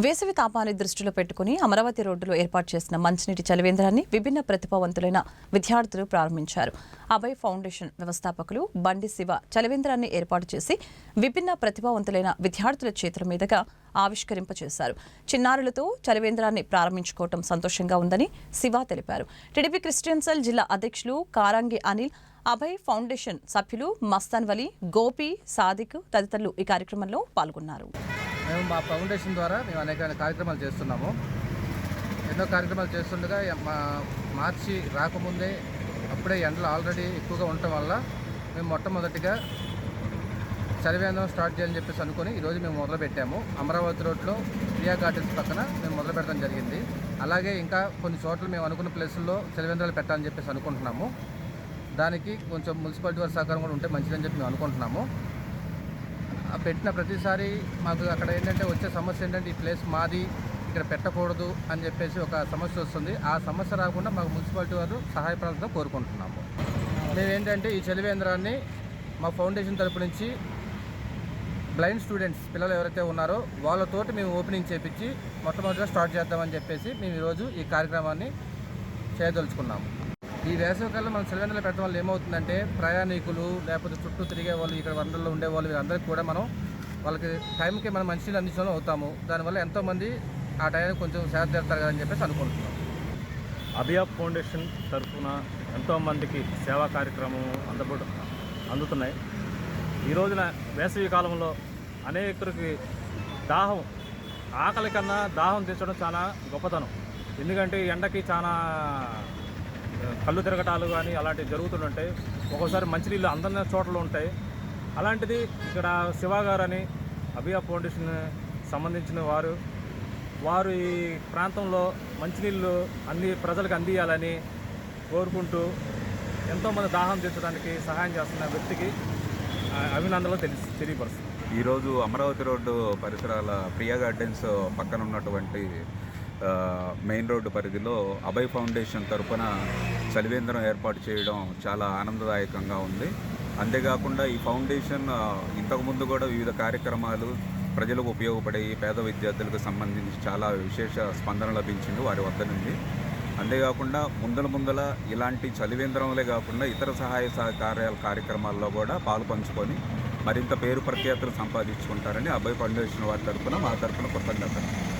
వేసవి తాపాన్ని దృష్టిలో పెట్టుకుని అమరావతి రోడ్డులో ఏర్పాటు చేసిన మంచినీటి చలివేంద్రాన్ని విభిన్న ప్రతిభావంతులైన విద్యార్థులు ప్రారంభించారు. అభయ్ ఫౌండేషన్ వ్యవస్థాపకులు బండి శివ చలివేంద్రాన్ని ఏర్పాటు చేసి విభిన్న ప్రతిభావంతులైన విద్యార్థుల చేతుల మీదుగా ఆవిష్కరింపచేశారు. చిన్నారులతో చలివేంద్రాన్ని ప్రారంభించుకోవటం సంతోషంగా ఉందని శివ తెలిపారు. టీడీపీ క్రిస్టియన్సల్ జిల్లా అధ్యక్షులు కారంగి అనిల్ అభయ్ ఫౌండేషన్ సభ్యులు మస్తాన్ వలి గోపి సాదిక్ తదితరులు ఈ కార్యక్రమంలో పాల్గొన్నారు. మేము మా ఫౌండేషన్ ద్వారా మేము అనేక కార్యక్రమాలు చేస్తున్నాము. ఎన్నో కార్యక్రమాలు చేస్తుండగా మా మార్చి రాకముందే అప్పుడే ఎండలు ఆల్రెడీ ఎక్కువగా ఉండటం వల్ల మేము మొట్టమొదటిగా చలివేంద్రం స్టార్ట్ చేయాలని చెప్పేసి అనుకుని ఈరోజు మేము మొదలు పెట్టాము అమరావతి రోడ్లో ప్రియా గార్డెన్స్ పక్కన మేము మొదలు పెట్టడం జరిగింది. అలాగే ఇంకా కొన్ని చోట్ల మేము అనుకున్న ప్లేసుల్లో చలివేంద్రాలు పెట్టాలని చెప్పేసి అనుకుంటున్నాము. దానికి కొంచెం మున్సిపాలిటీ వారి సహకారం కూడా ఉంటే మంచిదని చెప్పి మేము అనుకుంటున్నాము. పెట్టిన ప్రతిసారి మాకు అక్కడ ఏంటంటే వచ్చే సమస్య ఏంటంటే ఈ ప్లేస్ మాది ఇక్కడ పెట్టకూడదు అని చెప్పేసి ఒక సమస్య వస్తుంది. ఆ సమస్య రాకుండా మాకు మున్సిపాలిటీ వారు సహాయపడాలని కోరుకుంటున్నాము. మేమేంటంటే ఈ చలివేంద్రాన్ని మా ఫౌండేషన్ తరపు నుంచి బ్లైండ్ స్టూడెంట్స్ పిల్లలు ఎవరైతే ఉన్నారో వాళ్ళతోటి మేము ఓపెనింగ్ చేపించి మొట్టమొదటిగా స్టార్ట్ చేద్దామని చెప్పేసి మేము ఈరోజు ఈ కార్యక్రమాన్ని చేయదలుచుకున్నాము. ఈ వేసవికాలంలో మనం సిలిండర్లు పెట్టడం వల్ల ఏమవుతుందంటే ప్రయాణికులు లేకపోతే చుట్టూ తిరిగే వాళ్ళు ఇక్కడ వండర్లో ఉండే వాళ్ళు కూడా మనం వాళ్ళకి టైంకి మనం మంచినీళ్ళు అందించడం అవుతాము. దానివల్ల ఎంతోమంది ఆ టైంకి కొంచెం సేద తీరుతారు కదని చెప్పేసి అనుకుంటున్నాం. అభియా ఫౌండేషన్ తరఫున ఎంతోమందికి సేవా కార్యక్రమం అందబడు అందుతున్నాయి. ఈ రోజున వేసవి కాలంలో అనేకులకి దాహం ఆకలి కన్నా దాహం తీర్చడం చాలా గొప్పతనం. ఎందుకంటే ఎండకి చాలా కళ్ళు తిరగటాలు కానీ అలాంటివి జరుగుతుంటాయి ఒక్కోసారి మంచినీళ్ళు అందరిన చోట్ల ఉంటాయి. అలాంటిది ఇక్కడ శివ గారని అభియా ఫౌండేషన్ సంబంధించిన వారు వారు ఈ ప్రాంతంలో మంచినీళ్ళు అన్ని ప్రజలకు అందియాలని కోరుకుంటూ ఎంతోమంది దాహం తీర్చడానికి సహాయం చేస్తున్న వ్యక్తికి అభినందనలు తెలిసి తెలియపరుస్తుంది ఈరోజు అమరావతి రోడ్డు పరిసరాల ప్రియా గార్డెన్స్ పక్కన ఉన్నటువంటి మెయిన్ రోడ్డు పరిధిలో అభయ్ ఫౌండేషన్ తరఫున చలివేంద్రం ఏర్పాటు చేయడం చాలా ఆనందదాయకంగా ఉంది. అంతేకాకుండా ఈ ఫౌండేషన్ ఇంతకుముందు కూడా వివిధ కార్యక్రమాలు ప్రజలకు ఉపయోగపడే పేద విద్యార్థులకు సంబంధించి చాలా విశేష స్పందన లభించింది వారి వద్ద నుండి. అంతేకాకుండా ముందల ముందల ఇలాంటి చలివేంద్రంలే కాకుండా ఇతర సహాయ సహకార్యాల కార్యక్రమాల్లో కూడా పాలు పంచుకొని మరింత పేరు ప్రఖ్యాతులు సంపాదించుకుంటారని అభయ్ ఫౌండేషన్ వారి తరఫున మా తరపున కృతజ్ఞతలు.